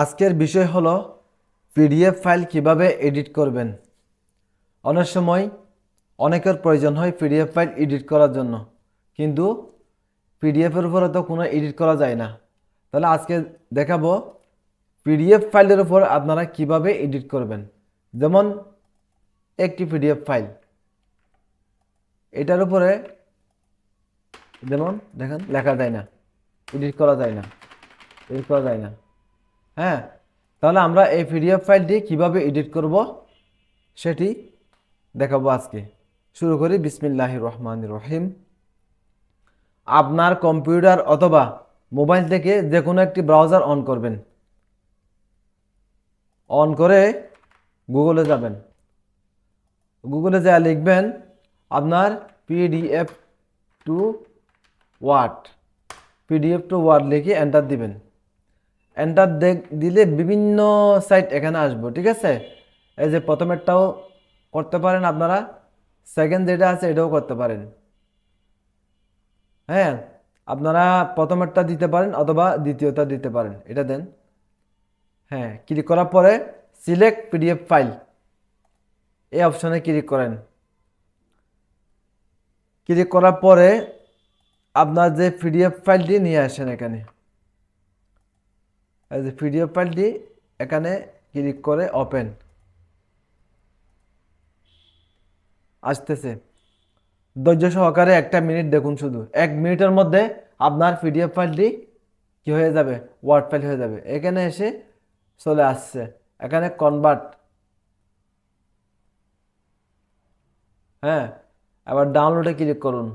আজকের বিষয় হলো পিডিএফ ফাইল কীভাবে এডিট করবেন। অনেক সময় অনেকের প্রয়োজন হয় পিডিএফ ফাইল এডিট করার জন্য, কিন্তু পিডিএফের উপরে তো কোনো এডিট করা যায় না। তাহলে আজকে দেখাবো পিডিএফ ফাইলের উপর আপনারা কীভাবে এডিট করবেন। যেমন একটি পিডিএফ ফাইল, এটার উপরে যেমন দেখেন লেখা যায় না, এডিট করা যায় না, এডিট করা যায় না। হ্যাঁ? তাহলে আমরা এই পিডিএফ ফাইলটি কীভাবে এডিট করব সেটি দেখাবো আজকে। শুরু করি বিসমিল্লাহ রহমান রহিম। আপনার কম্পিউটার অথবা মোবাইল থেকে যে কোনো একটি ব্রাউজার অন করবেন। অন করে গুগলে যাবেন। গুগলে যা লিখবেন, আপনার PDF to word PDF to word লিখে এন্টার দিবেন। এন্টার দিলে বিভিন্ন সাইট এখানে আসব, ঠিক আছে? এই যে প্রথমেরটাও করতে পারেন আপনারা সেকেন্ড যেটা আছে এটাও করতে পারেন। হ্যাঁ আপনারা প্রথমেরটা দিতে পারেন অথবা দ্বিতীয়টা দিতে পারেন, এটা দেন। হ্যাঁ ক্লিক করার পরে সিলেক্ট পিডিএফ ফাইল এই অপশানে ক্লিক করেন। ক্লিক করার পরে আপনার যে পিডিএফ ফাইলটি নিয়ে আসেন এখানে। যে পিডিএফ ফাইলটি এখানে ক্লিক করে ওপেন আসতেছে। ধৈর্য সহকারে একটা মিনিট দেখুন শুধু। এক মিনিটের মধ্যে আপনার পিডিএফ ফাইলটি কি হয়ে যাবে? ওয়ার্ড ফাইল হয়ে যাবে। এখানে এসে চলে আসছে। এখানে কনভার্ট হ্যাঁ আবার ডাউনলোডে ক্লিক করুন।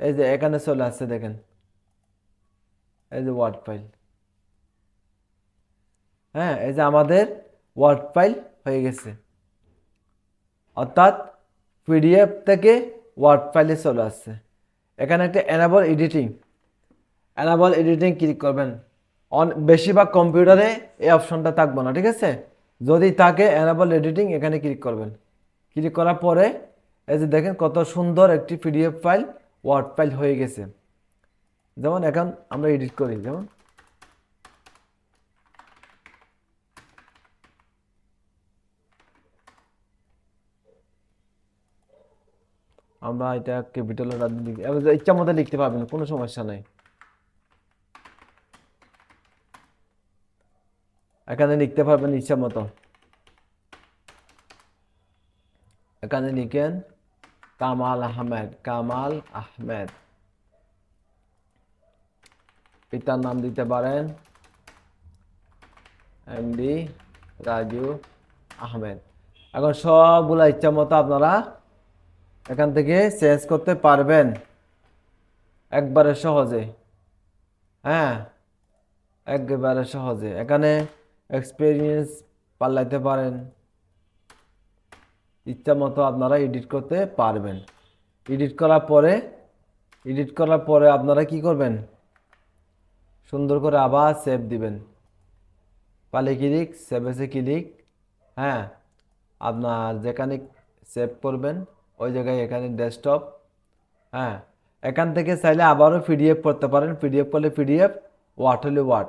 এই যে এখানে চলে আসছে দেখেন। এই যে ওয়ার্ড ফাইল হ্যাঁ এই যে আমাদের ওয়ার্ড ফাইল হয়ে গেছে। অর্থাৎ পিডিএফ থেকে ওয়ার্ড ফাইলে চলে আসছে। এখানে একটা enable editing enable editing click করবেন। অন, বেশিরভাগ কম্পিউটারে এই অপশনটা থাকব না, ঠিক আছে? যদি তাকে অ্যানাবল এডিটিং এখানে ক্লিক করবেন। ক্লিক করার পরে, এই যে দেখেন কত সুন্দর একটি পিডিএফ ফাইল ওয়ার্ড ফাইল হয়ে গেছে। যেমন এখন আমরা এডিট করি, যেমন আমরা এটা ক্যাপিটাল ইচ্ছা মতো লিখতে পারবেন, কোনো সমস্যা নাই। এখানে লিখতে পারবেন ইচ্ছা মতো। এখানে লিখেন কামাল আহমেদ কামাল আহমেদ। পিতার নাম দিতে পারেন এমডি রাজু আহমেদ। এখন সবগুলা ইচ্ছা মতো আপনারা এখান থেকে চেঞ্জ করতে পারবেন। একবারে সহজে। হ্যাঁ একেবারে সহজে। এখানে এক্সপিরিয়েন্স পাল্লাইতে পারেন। ইচ্ছা মতো আপনারা এডিট করতে পারবেন। এডিট করার পরে এডিট করার পরে আপনারা কি করবেন? সুন্দর করে আবার সেভ দিবেন। পালে ক্লিক সেভেসে ক্লিক হ্যাঁ আপনার যেখানে সেভ করবেন ওই জায়গায় এখানে ডেস্কটপ হ্যাঁ? এখান থেকে চাইলে আবারও পিডিএফ করতে পারেন। পিডিএফ করলে পিডিএফ ওয়াট হলে ওয়াট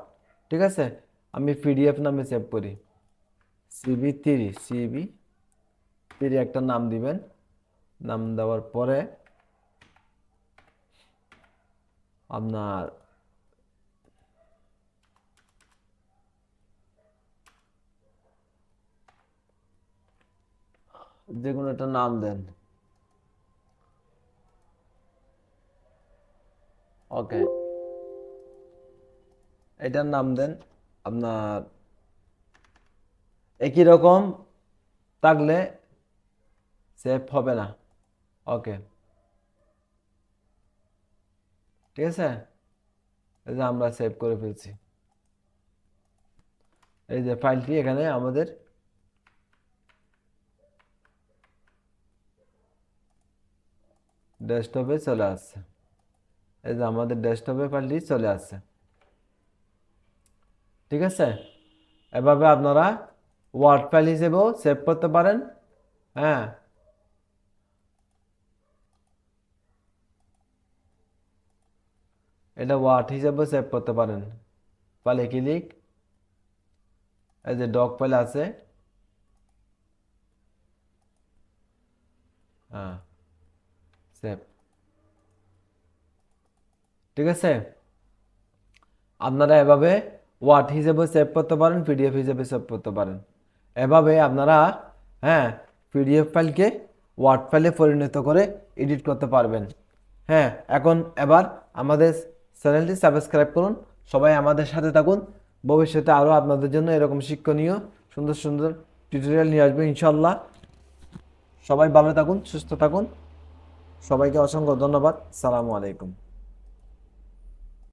ঠিক আছে? আমি পিডিএফ নামে সেভ করি। সিবি থ্রি সিবি থ্রি একটা নাম দিবেন। নাম দেওয়ার পরে আপনার যে কোনো একটা নাম দেন। ওকে এটার নাম দেন আপনার একই রকম থাকলে সেভ হবে না। ওকে ঠিক আছে? এই যে আমরা সেভ করে ফেলছি। এই যে ফাইলটি এখানে আমাদের ডেস্কটপে চলে আসছে। এই যে আমাদের ডেস্কটপে ফাইলটি চলে আসছে। ঠিক আছে? এভাবে আপনারা ওয়ার্ড ফাইল হিসেবেও সেভ করতে পারেন হ্যাঁ? এটা ওয়ার্ড হিসেবে সেভ করতে পারেন। পালে ক্লিক এই যে ডক ফাইল আছে। হ্যাঁ সেভ ঠিক আছে? আপনারা এভাবে ওয়ার্ড হিসেবে সেভ করতে পারেন পিডিএফ হিসেবে সেভ করতে পারেন। এভাবে আপনারা হ্যাঁ পিডিএফ ফাইলকে ওয়ার্ড ফাইলে পরিণত করে এডিট করতে পারবেন। হ্যাঁ এখন এবার আমাদের চ্যানেলটি সাবস্ক্রাইব করুন। সবাই আমাদের সাথে থাকুন। ভবিষ্যতে আরও আপনাদের জন্য এরকম শিক্ষণীয়, সুন্দর সুন্দর টিউটোরিয়াল নিয়ে আসবে ইনশাল্লাহ সবাই ভালো থাকুন, সুস্থ থাকুন। সবাইকে অসংখ্য ধন্যবাদ। সালামু আলাইকুম।